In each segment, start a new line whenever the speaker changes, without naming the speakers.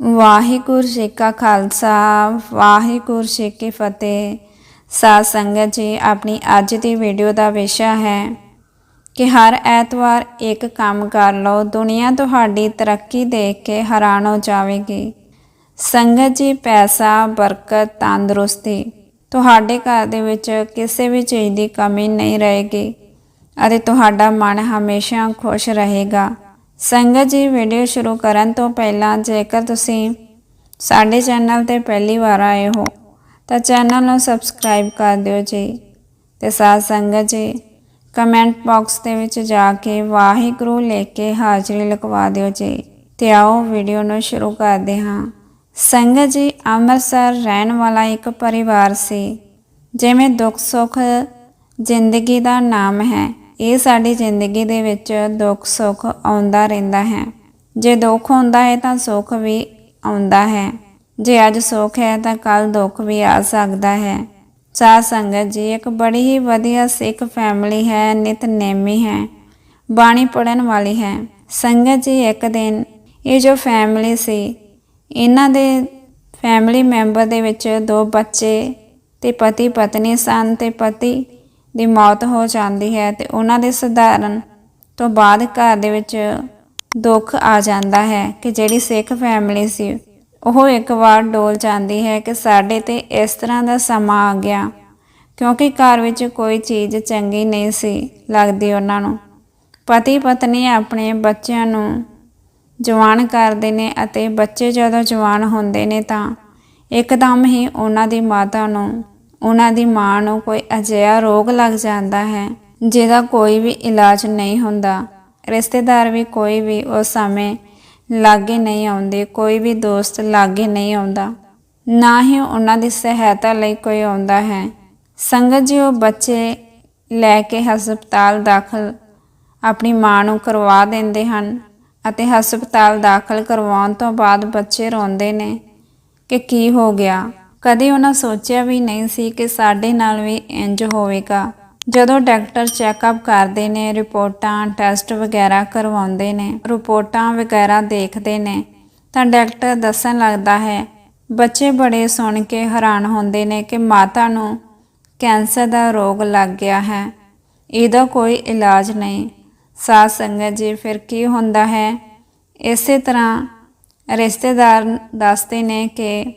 ਵਾਹਿਗੁਰੂ ਜੀ ਕਾ ਖਾਲਸਾ, ਵਾਹਿਗੁਰੂ ਜੀ ਕੀ ਫਤਿਹ। ਸਾਧ ਸੰਗਤ ਜੀ, ਆਪਣੀ ਅੱਜ ਦੀ ਵੀਡੀਓ ਦਾ ਵਿਸ਼ਾ ਹੈ ਕਿ ਹਰ ਐਤਵਾਰ ਇੱਕ ਕੰਮ ਕਰ ਲਓ, ਦੁਨੀਆ ਤੁਹਾਡੀ ਤਰੱਕੀ ਦੇਖ ਕੇ ਹੈਰਾਨ ਹੋ ਜਾਵੇਗੀ। ਸੰਗਤ ਜੀ, ਪੈਸਾ, ਬਰਕਤ, ਤੰਦਰੁਸਤੀ, ਤੁਹਾਡੇ ਘਰ ਦੇ ਵਿੱਚ ਕਿਸੇ ਵੀ ਚੀਜ਼ ਦੀ ਕਮੀ ਨਹੀਂ ਰਹੇਗੀ ਅਤੇ ਤੁਹਾਡਾ ਮਨ ਹਮੇਸ਼ਾ ਖੁਸ਼ ਰਹੇਗਾ। ਸੰਗਤ ਜੀ ਵੀਡੀਓ ਸ਼ੁਰੂ ਕਰਨ ਤੋਂ ਪਹਿਲਾਂ ਜੇਕਰ ਤੁਸੀਂ ਸਾਡੇ ਚੈਨਲ ਤੇ ਪਹਿਲੀ ਵਾਰ ਆਏ ਹੋ, ਤਾਂ ਚੈਨਲ ਨੂੰ ਸਬਸਕ੍ਰਾਈਬ ਕਰ ਦਿਓ ਜੀ। ਤੇ ਸਾਧ ਸੰਗਤ ਜੀ ਕਮੈਂਟ ਬਾਕਸ ਦੇ ਵਿੱਚ ਜਾ ਕੇ ਵਾਹਿਗੁਰੂ ਲਿਖ ਕੇ ਹਾਜ਼ਰੀ ਲਗਵਾ ਦਿਓ ਜੀ। ਤੇ ਆਓ ਵੀਡੀਓ ਨੂੰ ਸ਼ੁਰੂ ਕਰਦੇ ਹਾਂ। ਸੰਗਤ ਜੀ, ਅੰਮ੍ਰਿਤਸਰ ਰਹਿਣ ਵਾਲਾ ਇੱਕ ਪਰਿਵਾਰ ਸੀ, ਜਿਵੇਂ ਦੁੱਖ ਸੁੱਖ ਜ਼ਿੰਦਗੀ ਦਾ ਨਾਮ ਹੈ। ਇਹ ਸਾਡੀ ਜ਼ਿੰਦਗੀ ਦੇ ਵਿੱਚ ਦੁੱਖ, ਸੁੱਖ ਆਉਂਦਾ ਰਹਿੰਦਾ ਹੈ। ਜੇ ਦੁੱਖ ਹੁੰਦਾ ਹੈ ਤਾਂ ਸੁੱਖ ਵੀ ਆਉਂਦਾ ਹੈ। ਜੇ ਅੱਜ ਸੁੱਖ ਹੈ ਤਾਂ ਕੱਲ ਦੁੱਖ ਵੀ ਆ ਸਕਦਾ ਹੈ। ਸਾਧ ਸੰਗਤ ਜੀ, ਇੱਕ ਬੜੀ ਹੀ ਵਧੀਆ ਸਿੱਖ ਫੈਮਿਲੀ ਹੈ ਨਿਤਨੇਮੀ ਹੈ, ਬਾਣੀ ਪੜਨ ਵਾਲੀ ਹੈ। ਸੰਗਤ ਜੀ, ਇੱਕ ਦਿਨ ਇਹ ਜੋ ਫੈਮਿਲੀ ਸੀ, ਇਹਨਾਂ ਦੇ ਫੈਮਿਲੀ ਮੈਂਬਰ ਦੇ ਵਿੱਚ ਦੋ ਬੱਚੇ ਤੇ ਪਤੀ ਪਤਨੀ ਸਨ ਤੇ ਪਤੀ ਦੀ ਮੌਤ ਹੋ ਜਾਂਦੀ ਹੈ ਤੇ ਉਹਨਾਂ ਦੇ ਸਧਾਰਨ ਤੋਂ ਬਾਅਦ ਘਰ ਦੇ ਵਿੱਚ ਦੁੱਖ ਆ ਜਾਂਦਾ ਹੈ ਕਿ ਜਿਹੜੀ ਸਿੱਖ ਫੈਮਿਲੀ ਸੀ, ਉਹ ਇੱਕ ਵਾਰ ਡੋਲ ਜਾਂਦੀ ਹੈ ਕਿ ਸਾਡੇ ਤੇ ਇਸ ਤਰ੍ਹਾਂ ਦਾ ਸਮਾਂ ਆ ਗਿਆ, ਕਿਉਂਕਿ ਘਰ ਵਿੱਚ ਕੋਈ ਚੀਜ਼ ਚੰਗੀ ਨਹੀਂ ਸੀ ਲੱਗਦੀ ਉਹਨਾਂ ਨੂੰ। ਪਤੀ ਪਤਨੀ ਆਪਣੇ ਬੱਚਿਆਂ ਨੂੰ ਜਵਾਨ ਕਰਦੇ ਨੇ ਅਤੇ ਬੱਚੇ ਜਦੋਂ ਜਵਾਨ ਹੁੰਦੇ ਨੇ ਤਾਂ ਇੱਕਦਮ ਹੀ ਉਹਨਾਂ ਦੀ ਮਾਤਾ ਨੂੰ ਉਹਨਾਂ ਦੀ ਮਾਂ ਨੂੰ ਕੋਈ ਅਜਿਹਾ ਰੋਗ ਲੱਗ ਜਾਂਦਾ ਹੈ, ਜਿਹਦਾ ਕੋਈ ਵੀ ਇਲਾਜ ਨਹੀਂ ਹੁੰਦਾ। ਰਿਸ਼ਤੇਦਾਰ ਵੀ ਕੋਈ ਵੀ ਉਸ ਸਮੇਂ ਲਾਗੇ ਨਹੀਂ ਆਉਂਦੇ, ਕੋਈ ਵੀ ਦੋਸਤ ਲਾਗੇ ਨਹੀਂ ਆਉਂਦਾ। ਨਾ ਹੀ ਉਹਨਾਂ ਦੀ ਸਹਾਇਤਾ ਲਈ ਕੋਈ ਆਉਂਦਾ ਹੈ। ਸੰਗਤ ਜੀ, ਉਹ ਬੱਚੇ ਲੈ ਕੇ ਹਸਪਤਾਲ ਦਾਖਲ ਆਪਣੀ ਮਾਂ ਨੂੰ ਕਰਵਾ ਦਿੰਦੇ ਹਨ ਅਤੇ ਹਸਪਤਾਲ ਦਾਖਲ ਕਰਵਾਉਣ ਤੋਂ ਬਾਅਦ ਬੱਚੇ ਰੋਂਦੇ ਨੇ ਕਿ ਕੀ ਹੋ ਗਿਆ। ਕਦੇ ਉਹਨਾਂ ਸੋਚਿਆ ਵੀ ਨਹੀਂ ਸੀ ਕਿ ਸਾਡੇ ਨਾਲ ਵੀ ਇੰਜ ਹੋਵੇਗਾ। ਜਦੋਂ ਡਾਕਟਰ ਚੈੱਕਅਪ ਕਰਦੇ ਨੇ, ਰਿਪੋਰਟਾਂ, ਟੈਸਟ ਵਗੈਰਾ ਕਰਵਾਉਂਦੇ ਨੇ, ਰਿਪੋਰਟਾਂ ਵਗੈਰਾ ਦੇਖਦੇ ਨੇ, ਤਾਂ ਡਾਕਟਰ ਦੱਸਣ ਲੱਗਦਾ ਹੈ, ਬੱਚੇ ਬੜੇ ਸੁਣ ਕੇ ਹੈਰਾਨ ਹੁੰਦੇ ਨੇ ਕਿ ਮਾਤਾ ਨੂੰ ਕੈਂਸਰ ਦਾ ਰੋਗ ਲੱਗ ਗਿਆ ਹੈ। ਇਹਦਾ ਕੋਈ ਇਲਾਜ ਨਹੀਂ। ਸਾਧ ਸੰਗਤ ਜੀ, ਫਿਰ ਕੀ ਹੁੰਦਾ ਹੈ? ਇਸੇ ਤਰ੍ਹਾਂ ਰਿਸ਼ਤੇਦਾਰ ਦੱਸਦੇ ਨੇ ਕਿ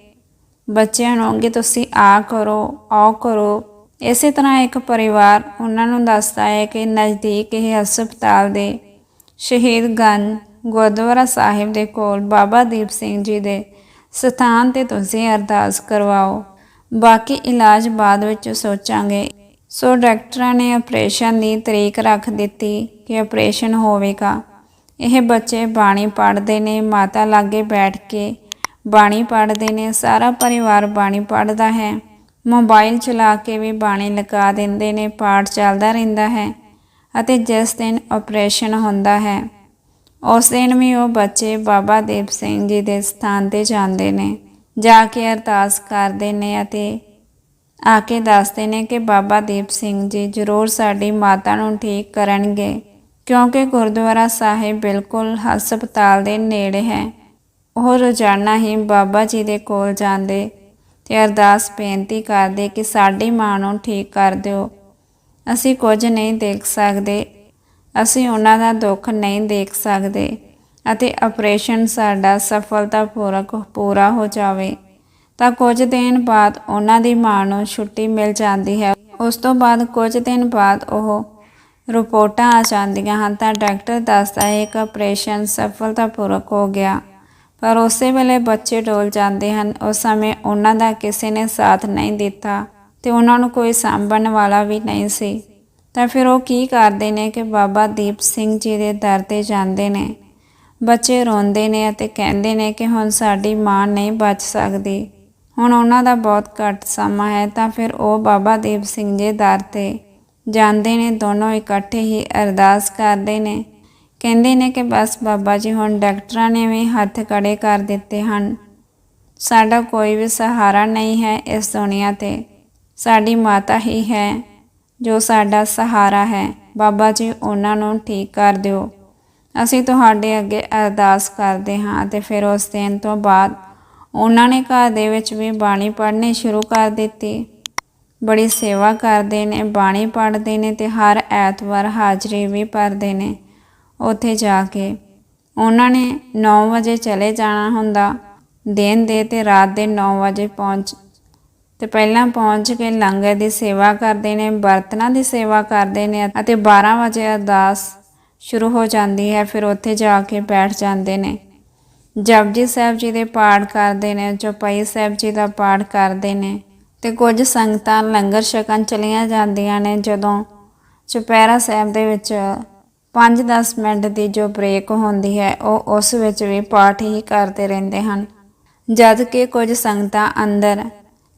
ਬੱਚਿਆਂ ਨੂੰ ਕਿ ਤੁਸੀਂ ਆ ਕਰੋ, ਆਓ ਕਰੋ। ਇਸੇ ਤਰ੍ਹਾਂ ਇੱਕ ਪਰਿਵਾਰ ਉਹਨਾਂ ਨੂੰ ਦੱਸਦਾ ਹੈ ਕਿ ਨਜ਼ਦੀਕ ਇਹ ਹਸਪਤਾਲ ਦੇ ਸ਼ਹੀਦਗੰਜ ਗੁਰਦੁਆਰਾ ਸਾਹਿਬ ਦੇ ਕੋਲ ਬਾਬਾ ਦੀਪ ਸਿੰਘ ਜੀ ਦੇ ਸਥਾਨ ਤੇ ਤੁਸੀਂ ਅਰਦਾਸ ਕਰਵਾਓ। ਬਾਕੀ ਇਲਾਜ ਬਾਅਦ ਵਿੱਚ ਸੋਚਾਂਗੇ। ਸੋ ਡਾਕਟਰਾਂ ਨੇ ਆਪਰੇਸ਼ਨ ਦੀ ਤਰੀਕ ਰੱਖ ਦਿੱਤੀ ਕਿ ਆਪਰੇਸ਼ਨ ਹੋਵੇਗਾ। ਇਹ ਬੱਚੇ ਬਾਣੀ ਪੜ੍ਹਦੇ ਨੇ, ਮਾਤਾ ਲਾਗੇ ਬੈਠ ਕੇ ਬਾਣੀ ਪੜ੍ਹਦੇ ਨੇ, ਸਾਰਾ ਪਰਿਵਾਰ ਬਾਣੀ ਪੜ੍ਹਦਾ ਹੈ। ਮੋਬਾਈਲ ਚਲਾ ਕੇ ਵੀ ਬਾਣੀ ਲਗਾ ਦਿੰਦੇ ਨੇ, ਪਾਠ ਚੱਲਦਾ ਰਹਿੰਦਾ ਹੈ ਅਤੇ ਜਿਸ ਦਿਨ ਆਪਰੇਸ਼ਨ ਹੁੰਦਾ ਹੈ, ਉਸ ਦਿਨ ਵੀ ਉਹ ਬੱਚੇ ਬਾਬਾ ਦੀਪ ਸਿੰਘ ਜੀ ਦੇ ਸਥਾਨ ਤੇ ਜਾਂਦੇ ਨੇ, ਜਾ ਕੇ ਅਰਦਾਸ ਕਰਦੇ ਨੇ ਅਤੇ ਆ ਕੇ ਦੱਸਦੇ ਨੇ ਕਿ ਬਾਬਾ ਦੀਪ ਸਿੰਘ ਜੀ ਜ਼ਰੂਰ ਸਾਡੀ ਮਾਤਾ ਨੂੰ ਠੀਕ ਕਰਨਗੇ, ਕਿਉਂਕਿ ਗੁਰਦੁਆਰਾ ਸਾਹਿਬ ਬਿਲਕੁਲ ਹਸਪਤਾਲ ਦੇ ਨੇੜੇ ਹੈ। ਉਹ ਰੋਜ਼ਾਨਾ ਹੀ ਬਾਬਾ ਜੀ ਦੇ ਕੋਲ ਜਾਂਦੇ ਤੇ ਅਰਦਾਸ ਬੇਨਤੀ ਕਰਦੇ ਕਿ ਸਾਡੀ ਮਾਂ ਨੂੰ ਠੀਕ ਕਰ ਦਿਓ। ਅਸੀਂ ਕੁਝ ਨਹੀਂ ਦੇਖ ਸਕਦੇ। ਅਸੀਂ ਉਹਨਾਂ ਦਾ ਦੁੱਖ ਨਹੀਂ ਦੇਖ ਸਕਦੇ ਅਤੇ ਆਪਰੇਸ਼ਨ ਸਾਡਾ ਸਫਲਤਾਪੂਰਕ ਪੂਰਾ ਹੋ ਜਾਵੇ, ਤਾਂ ਕੁਝ ਦਿਨ ਬਾਅਦ ਉਹਨਾਂ ਦੀ ਮਾਂ ਨੂੰ ਛੁੱਟੀ ਮਿਲ ਜਾਂਦੀ ਹੈ। ਉਸ ਤੋਂ ਬਾਅਦ ਕੁਝ ਦਿਨ ਬਾਅਦ ਉਹ ਰਿਪੋਰਟਾਂ ਆ ਜਾਂਦੀਆਂ ਹਨ, ਤਾਂ ਡਾਕਟਰ ਦੱਸਦਾ ਹੈ ਕਿ ਆਪਰੇਸ਼ਨ ਸਫਲਤਾਪੂਰਕ ਹੋ ਗਿਆ। ਪਰ ਉਸੇ ਵੇਲੇ ਬੱਚੇ ਡੋਲ ਜਾਂਦੇ ਹਨ। ਉਸ ਸਮੇਂ ਉਹਨਾਂ ਦਾ ਕਿਸੇ ਨੇ ਸਾਥ ਨਹੀਂ ਦਿੱਤਾ ਤੇ ਉਹਨਾਂ ਨੂੰ ਕੋਈ ਸਾਂਭਣ ਵਾਲਾ ਵੀ ਨਹੀਂ ਸੀ। ਤਾਂ ਫਿਰ ਉਹ ਕੀ ਕਰਦੇ ਨੇ ਕਿ ਬਾਬਾ ਦੀਪ ਸਿੰਘ ਜੀ ਦੇ ਦਰ ਤੇ ਜਾਂਦੇ ਨੇ। ਬੱਚੇ ਰੋਂਦੇ ਨੇ ਅਤੇ ਕਹਿੰਦੇ ਨੇ ਕਿ ਹੁਣ ਸਾਡੀ ਮਾਂ ਨਹੀਂ ਬਚ ਸਕਦੀ। ਹੁਣ ਉਹਨਾਂ ਦਾ ਬਹੁਤ ਘੱਟ ਸਮਾਂ ਹੈ ਤਾਂ ਫਿਰ ਉਹ ਬਾਬਾ ਦੀਪ ਸਿੰਘ ਜੀ ਦਰ ਤੇ ਜਾਂਦੇ ਨੇ। ਦੋਨੋਂ ਇਕੱਠੇ ਹੀ ਅਰਦਾਸ ਕਰਦੇ ਨੇ। ਕਹਿੰਦੇ ਨੇ ਕਿ ਬਸ ਬਾਬਾ ਜੀ ਹੁਣ ਡਾਕਟਰਾਂ ਨੇ ਵੀ ਹੱਥ ਕੜੇ ਕਰ ਦਿੱਤੇ ਹਨ। ਸਾਡਾ ਕੋਈ ਵੀ ਸਹਾਰਾ ਨਹੀਂ ਹੈ ਇਸ ਦੁਨੀਆ ਤੇ। ਸਾਡੀ ਮਾਤਾ ਹੀ ਹੈ ਜੋ ਸਾਡਾ ਸਹਾਰਾ ਹੈ। ਬਾਬਾ ਜੀ, ਉਹਨਾਂ ਨੂੰ ਠੀਕ ਕਰ ਦਿਓ। ਅਸੀਂ ਤੁਹਾਡੇ ਅੱਗੇ ਅਰਦਾਸ ਕਰਦੇ ਹਾਂ ਤੇ ਫਿਰ ਉਸ ਦਿਨ ਤੋਂ ਬਾਅਦ ਉਹਨਾਂ ਨੇ ਘਰ ਦੇ ਵਿੱਚ ਵੀ ਬਾਣੀ ਪੜ੍ਹਨੀ ਸ਼ੁਰੂ ਕਰ ਦਿੱਤੀ। ਬੜੀ ਸੇਵਾ ਕਰਦੇ ਨੇ, ਬਾਣੀ ਪੜ੍ਹਦੇ ਨੇ ਤੇ ਹਰ ਐਤਵਾਰ ਹਾਜ਼ਰੀ ਵੀ ਭਰਦੇ ਨੇ। ਉੱਥੇ ਜਾ ਕੇ। ਉਹਨਾਂ ਨੇ 9 ਵਜੇ ਚਲੇ ਜਾਣਾ ਹੁੰਦਾ। ਦਿਨ ਦੇ ਤੇ ਰਾਤ ਦੇ 9 ਵਜੇ ਪਹੁੰਚ ਤੇ ਪਹਿਲਾਂ ਪਹੁੰਚ ਕੇ ਲੰਗਰ ਦੀ ਸੇਵਾ ਕਰਦੇ ਨੇ, ਬਰਤਨਾਂ ਦੀ ਸੇਵਾ ਕਰਦੇ ਨੇ ਅਤੇ 12 ਵਜੇ ਅਰਦਾਸ ਸ਼ੁਰੂ ਹੋ ਜਾਂਦੀ ਹੈ, ਫਿਰ ਉੱਥੇ ਜਾ ਕੇ ਬੈਠ ਜਾਂਦੇ ਨੇ। ਜਪਜੀ ਸਾਹਿਬ ਜੀ ਦੇ ਪਾਠ ਕਰਦੇ ਨੇ, ਚੌਪਈ ਸਾਹਿਬ ਜੀ ਦਾ ਪਾਠ ਕਰਦੇ ਨੇ ਤੇ ਕੁਝ ਸੰਗਤਾਂ ਲੰਗਰ ਛਕਣ ਚਲੀਆਂ ਜਾਂਦੀਆਂ ਨੇ ਜਦੋਂ ਚੁਪਹਿਰਾ ਸਾਹਿਬ ਦੇ ਵਿੱਚ 5-10 ਮਿੰਟ ਦੀ ਜੋ ਬ੍ਰੇਕ ਹੁੰਦੀ ਹੈ, ਉਹ ਉਸ ਵਿੱਚ ਵੀ ਪਾਠ ਹੀ ਕਰਦੇ ਰਹਿੰਦੇ ਹਨ। ਜਦ ਕਿ ਕੁਝ ਸੰਗਤਾਂ ਅੰਦਰ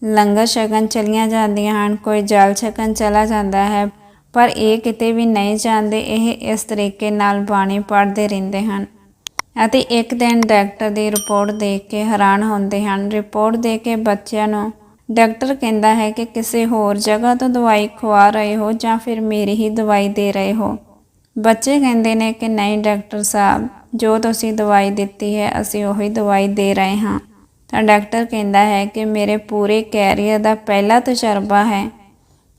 ਲੰਗਰ ਛਕਣ ਚਲੀਆਂ ਜਾਂਦੀਆਂ ਹਨ, ਕੋਈ ਜਲ ਛਕਣ ਚਲਾ ਜਾਂਦਾ ਹੈ, ਪਰ ਇਹ ਕਿਤੇ ਵੀ ਨਹੀਂ ਜਾਂਦੇ, ਇਹ ਇਸ ਤਰੀਕੇ ਨਾਲ ਬਾਣੀ ਪੜ੍ਹਦੇ ਰਹਿੰਦੇ ਹਨ। ਅਤੇ ਇੱਕ ਦਿਨ ਡਾਕਟਰ ਦੀ ਰਿਪੋਰਟ ਦੇਖ ਕੇ ਹੈਰਾਨ ਹੁੰਦੇ ਹਨ। ਰਿਪੋਰਟ ਦੇ ਕੇ ਬੱਚਿਆਂ ਨੂੰ ਡਾਕਟਰ ਕਹਿੰਦਾ ਹੈ ਕਿ ਕਿਸੇ ਹੋਰ ਜਗ੍ਹਾ ਤੋਂ ਦਵਾਈ ਖਵਾ ਰਹੇ ਹੋ ਜਾਂ ਫਿਰ ਮੇਰੀ ਹੀ ਦਵਾਈ ਦੇ ਰਹੇ ਹੋ। ਬੱਚੇ ਕਹਿੰਦੇ ਨੇ ਕਿ ਨਹੀਂ, ਡਾਕਟਰ ਸਾਹਿਬ, ਜੋ ਤੁਸੀਂ ਦਵਾਈ ਦਿੱਤੀ ਹੈ, ਅਸੀਂ ਉਹੀ ਦਵਾਈ ਦੇ ਰਹੇ ਹਾਂ। ਤਾਂ ਡਾਕਟਰ ਕਹਿੰਦਾ ਹੈ ਕਿ ਮੇਰੇ ਪੂਰੇ ਕੈਰੀਅਰ ਦਾ ਪਹਿਲਾ ਤਜਰਬਾ ਹੈ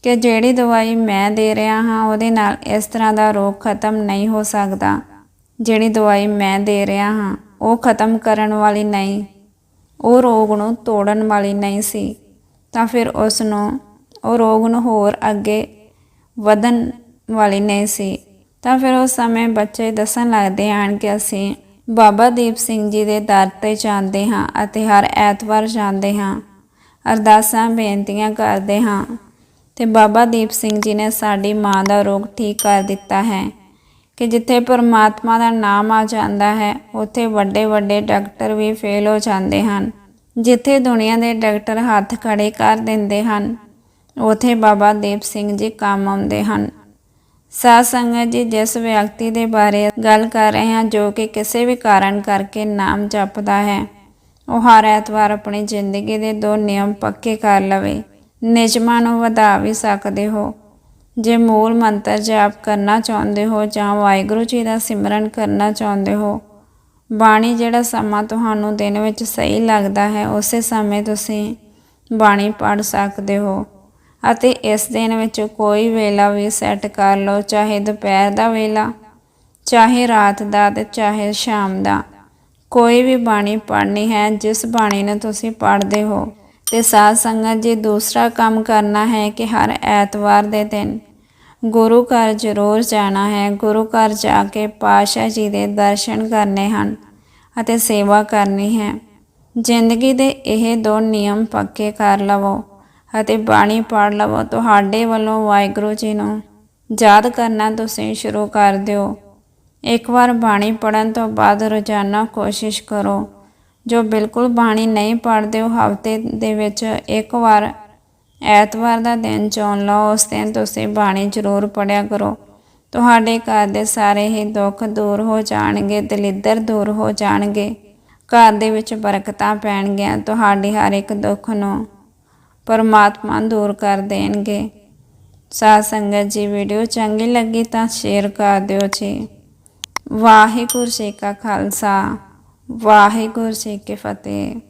ਕਿ ਜਿਹੜੀ ਦਵਾਈ ਮੈਂ ਦੇ ਰਿਹਾ ਹਾਂ, ਉਹਦੇ ਨਾਲ ਇਸ ਤਰ੍ਹਾਂ ਦਾ ਰੋਗ ਖਤਮ ਨਹੀਂ ਹੋ ਸਕਦਾ। ਜਿਹੜੀ ਦਵਾਈ ਮੈਂ ਦੇ ਰਿਹਾ ਹਾਂ, ਉਹ ਖਤਮ ਕਰਨ ਵਾਲੀ ਨਹੀਂ। ਉਹ ਰੋਗ ਨੂੰ ਤੋੜਨ ਵਾਲੀ ਨਹੀਂ ਸੀ। ਤਾਂ ਫਿਰ ਉਸ ਨੂੰ, ਉਹ ਰੋਗ ਨੂੰ ਹੋਰ ਅੱਗੇ ਵਧਣ ਵਾਲੀ ਨਹੀਂ ਸੀ। ਤਾਂ ਫਿਰ ਉਸ ਸਮੇਂ ਬੱਚੇ ਦੱਸਣ ਲੱਗਦੇ ਹਨ ਕਿ ਅਸੀਂ ਬਾਬਾ ਦੀਪ ਸਿੰਘ ਜੀ ਦੇ ਦਰ ਤੇ ਜਾਂਦੇ ਹਾਂ ਅਤੇ ਹਰ ਐਤਵਾਰ ਜਾਂਦੇ ਹਾਂ। ਅਰਦਾਸਾਂ, ਬੇਨਤੀਆਂ ਕਰਦੇ ਹਾਂ ਤੇ ਬਾਬਾ ਦੀਪ ਸਿੰਘ ਜੀ ਨੇ ਸਾਡੀ ਮਾਂ ਦਾ ਰੋਗ ਠੀਕ ਕਰ ਦਿੱਤਾ ਹੈ ਕਿ ਜਿੱਥੇ ਪਰਮਾਤਮਾ ਦਾ ਨਾਮ ਆ ਜਾਂਦਾ ਹੈ, ਉੱਥੇ ਵੱਡੇ ਵੱਡੇ ਡਾਕਟਰ ਵੀ ਫੇਲ ਹੋ ਜਾਂਦੇ ਹਨ। ਜਿੱਥੇ ਦੁਨੀਆ ਦੇ ਡਾਕਟਰ ਹੱਥ ਖੜੇ ਕਰ ਦਿੰਦੇ ਹਨ, ਉੱਥੇ ਬਾਬਾ ਦੀਪ ਸਿੰਘ ਜੀ ਕੰਮ ਆਉਂਦੇ ਹਨ। ਸਾਧ ਸੰਗਤ ਜੀ, ਜਿਸ ਵਿਅਕਤੀ ਦੇ ਬਾਰੇ ਗੱਲ ਕਰ ਰਹੇ ਹਾਂ, ਜੋ ਕਿ ਕਿਸੇ ਵੀ ਕਾਰਨ ਕਰਕੇ ਨਾਮ ਜਪਦਾ ਹੈ, ਉਹ ਹਰ ਐਤਵਾਰ ਆਪਣੀ ਜ਼ਿੰਦਗੀ ਦੇ ਦੋ ਨਿਯਮ ਪੱਕੇ ਕਰ ਲਵੇ। ਨਿਯਮਾਂ ਨੂੰ ਵਧਾ ਵੀ ਸਕਦੇ ਹੋ। ਜੇ ਮੂਲ ਮੰਤਰ ਜਾਪ ਕਰਨਾ ਚਾਹੁੰਦੇ ਹੋ ਜਾਂ ਵਾਹਿਗੁਰੂ ਜੀ ਦਾ ਸਿਮਰਨ ਕਰਨਾ ਚਾਹੁੰਦੇ ਹੋ, ਬਾਣੀ ਜਿਹੜਾ ਸਮਾਂ ਤੁਹਾਨੂੰ ਦਿਨ ਵਿੱਚ ਸਹੀ ਲੱਗਦਾ ਹੈ, ਉਸੇ ਸਮੇਂ ਤੁਸੀਂ ਬਾਣੀ ਪੜ੍ਹ ਸਕਦੇ ਹੋ। ਅਤੇ ਇਸ ਦਿਨ ਵਿੱਚ ਕੋਈ ਵੇਲਾ ਵੀ ਸੈੱਟ ਕਰ ਲਓ, ਚਾਹੇ ਦੁਪਹਿਰ ਦਾ ਵੇਲਾ, ਚਾਹੇ ਰਾਤ ਦਾ ਤੇ ਚਾਹੇ ਸ਼ਾਮ ਦਾ। ਕੋਈ ਵੀ ਬਾਣੀ ਪੜ੍ਹਨੀ ਹੈ, ਜਿਸ ਬਾਣੀ ਨੂੰ ਤੁਸੀਂ ਪੜ੍ਹਦੇ ਹੋ। ਤੇ ਸਾਧ ਸੰਗਤ ਜੀ, ਦੂਸਰਾ ਕੰਮ ਕਰਨਾ ਹੈ ਕਿ ਹਰ ਐਤਵਾਰ ਦੇ ਦਿਨ ਗੁਰੂ ਘਰ ਜ਼ਰੂਰ ਜਾਣਾ ਹੈ। ਗੁਰੂ ਘਰ ਜਾ ਕੇ ਪਾਸ਼ਾ ਜੀ ਦੇ ਦਰਸ਼ਨ ਕਰਨੇ ਹਨ ਅਤੇ ਸੇਵਾ ਕਰਨੀ ਹੈ। ਜ਼ਿੰਦਗੀ ਦੇ ਇਹ ਦੋ ਨਿਯਮ ਪੱਕੇ ਕਰ ਲਵੋ। ਅਤੇ ਬਾਣੀ ਪੜ੍ਹ ਲਵੋ। ਤੁਹਾਡੇ ਵੱਲੋਂ ਵਾਹਿਗੁਰੂ ਜੀ ਨੂੰ ਯਾਦ ਕਰਨਾ ਤੁਸੀਂ ਸ਼ੁਰੂ ਕਰ ਦਿਓ। ਇੱਕ ਵਾਰ ਬਾਣੀ ਪੜਨ ਤੋਂ ਬਾਅਦ ਰੋਜ਼ਾਨਾ ਕੋਸ਼ਿਸ਼ ਕਰੋ। ਜੋ ਬਿਲਕੁਲ ਬਾਣੀ ਨਹੀਂ ਪੜ੍ਹਦੇ, ਉਹ ਹਫ਼ਤੇ ਦੇ ਵਿੱਚ ਇੱਕ ਵਾਰ, ਐਤਵਾਰ ਦਾ ਦਿਨ ਚੁਣ ਲਓ। ਉਸ ਦਿਨ ਤੁਸੀਂ ਬਾਣੀ ਜ਼ਰੂਰ ਪੜਿਆ ਕਰੋ। ਤੁਹਾਡੇ ਘਰ ਦੇ ਸਾਰੇ ਹੀ ਦੁੱਖ ਦੂਰ ਹੋ ਜਾਣਗੇ, ਦਲਿੱਦਰ ਦੂਰ ਹੋ ਜਾਣਗੇ। ਘਰ ਦੇ ਵਿੱਚ ਬਰਕਤਾਂ ਪੈਣਗੀਆਂ। ਤੁਹਾਡੇ ਹਰ ਇੱਕ ਦੁੱਖ ਨੂੰ ਪਰਮਾਤਮਾ ਦੂਰ ਕਰ ਦੇਣਗੇ। ਸਾਧ ਸੰਗਤ ਜੀ, ਵੀਡੀਓ ਚੰਗੀ ਲੱਗੀ ਤਾਂ ਸ਼ੇਅਰ ਕਰ ਦਿਓ ਜੀ। ਵਾਹਿਗੁਰੂ ਜੀ ਕਾ ਖਾਲਸਾ, ਵਾਹਿਗੁਰੂ ਜੀ ਕੀ ਫਤਿਹ।